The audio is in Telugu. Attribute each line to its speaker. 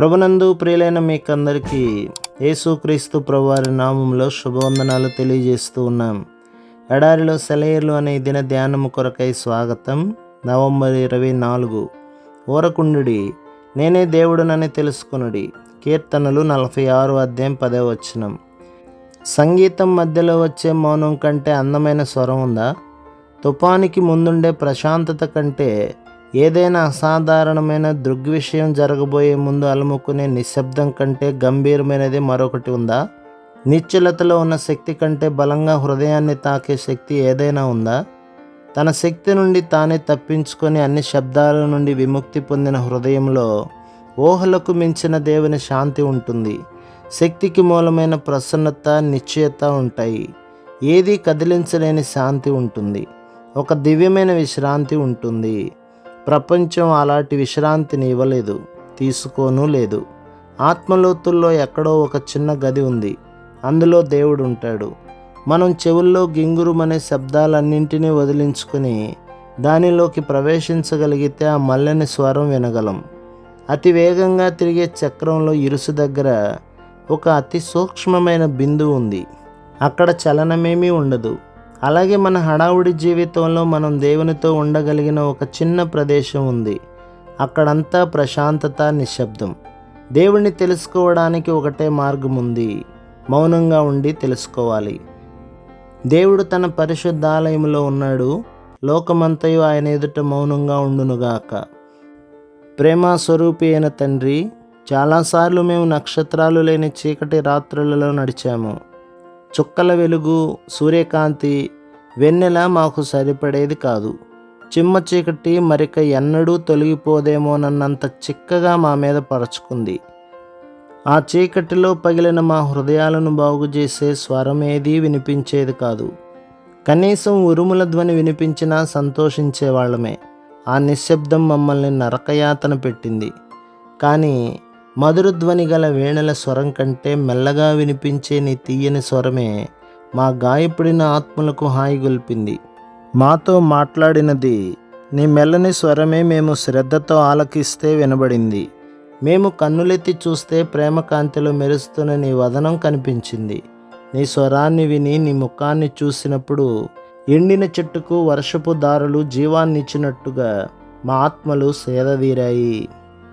Speaker 1: ప్రభునందు ప్రియులైన మీకందరికీ యేసుక్రీస్తు ప్రభువారి నామంలో శుభవందనాలు తెలియజేస్తూ ఉన్నాం. ఎడారిలో సెలయర్లు అనే దిన ధ్యానము కొరకై స్వాగతం. నవంబర్ ఇరవై నాలుగు. ఊరకుండుడి నేనే దేవుడునని తెలుసుకునుడి. కీర్తనలు నలభై ఆరు అధ్యాయం పదే వచనం. సంగీతం మధ్యలో వచ్చే మౌనం కంటే అందమైన స్వరం ఉందా? తుఫానికి ముందుండే ప్రశాంతత కంటే ఏదైనా అసాధారణమైన దృగ్విషయం జరగబోయే ముందు అలముకునే నిశ్శబ్దం కంటే గంభీరమైనది మరొకటి ఉందా? నిశ్చలతలో ఉన్న శక్తి కంటే బలంగా హృదయాన్ని తాకే శక్తి ఏదైనా ఉందా? తన శక్తి నుండి తానే తప్పించుకొని అన్ని శబ్దాల నుండి విముక్తి పొందిన హృదయంలో ఊహలకు మించిన దేవుని శాంతి ఉంటుంది. శక్తికి మూలమైన ప్రసన్నత నిశ్చయత ఉంటాయి. ఏది కదిలించలేని శాంతి ఉంటుంది. ఒక దివ్యమైన విశ్రాంతి ఉంటుంది. ప్రపంచం అలాంటి విశ్రాంతిని ఇవ్వలేదు తీసుకోను లేదు. ఆత్మలోతుల్లో ఎక్కడో ఒక చిన్న గది ఉంది. అందులో దేవుడు ఉంటాడు మనం చెవుల్లో గింగురుమనే శబ్దాలన్నింటినీ వదిలించుకొని దానిలోకి ప్రవేశించగలిగితే ఆ మల్లని స్వరం వినగలం. అతి వేగంగా తిరిగే చక్రంలో ఇరుసు దగ్గర ఒక అతి సూక్ష్మమైన బిందువు ఉంది. అక్కడ చలనమేమీ ఉండదు. అలాగే మన హడావుడి జీవితంలో మనం దేవునితో ఉండగలిగిన ఒక చిన్న ప్రదేశం ఉంది. అక్కడంతా ప్రశాంతత నిశ్శబ్దం. దేవుణ్ణి తెలుసుకోవడానికి ఒకటే మార్గం ఉంది. మౌనంగా ఉండి తెలుసుకోవాలి. దేవుడు తన పరిశుద్ధాలయంలో ఉన్నాడు. లోకమంతయు ఆయన ఎదుట మౌనంగా ఉండునుగాక. ప్రేమ స్వరూపి అయిన తండ్రి చాలాసార్లు మేము నక్షత్రాలు లేని చీకటి రాత్రులలో నడిచాము. చుక్కల వెలుగు సూర్యకాంతి వెన్నెల మాకు సరిపడేది కాదు. చిమ్మ చీకటి మరిక ఎన్నడూ తొలగిపోదేమోనన్నంత చిక్కగా మా మీద పరచుకుంది. ఆ చీకటిలో పగిలిన మా హృదయాలను బాగు చేసే స్వరం ఏదీ వినిపించేది కాదు. కనీసం ఉరుముల ధ్వని వినిపించినా సంతోషించేవాళ్ళమే. ఆ నిశ్శబ్దం మమ్మల్ని నరకయాతన పెట్టింది. కానీ మధురధ్వని గల వేణల స్వరం కంటే మెల్లగా వినిపించే నీ తీయని స్వరమే మా గాయపడిన ఆత్మలకు హాయి గొల్పింది. మాతో మాట్లాడినది నీ మెల్లని స్వరమే మేము శ్రద్ధతో ఆలకిస్తే వినబడింది. మేము కన్నులెత్తి చూస్తే ప్రేమ కాంతిలో మెరుస్తున్న నీ వదనం కనిపించింది. నీ స్వరాన్ని విని నీ ముఖాన్ని చూసినప్పుడు ఎండిన చెట్టుకు వర్షపు దారులు జీవాన్నిచ్చినట్టుగా మా ఆత్మలు సేదదీరాయి.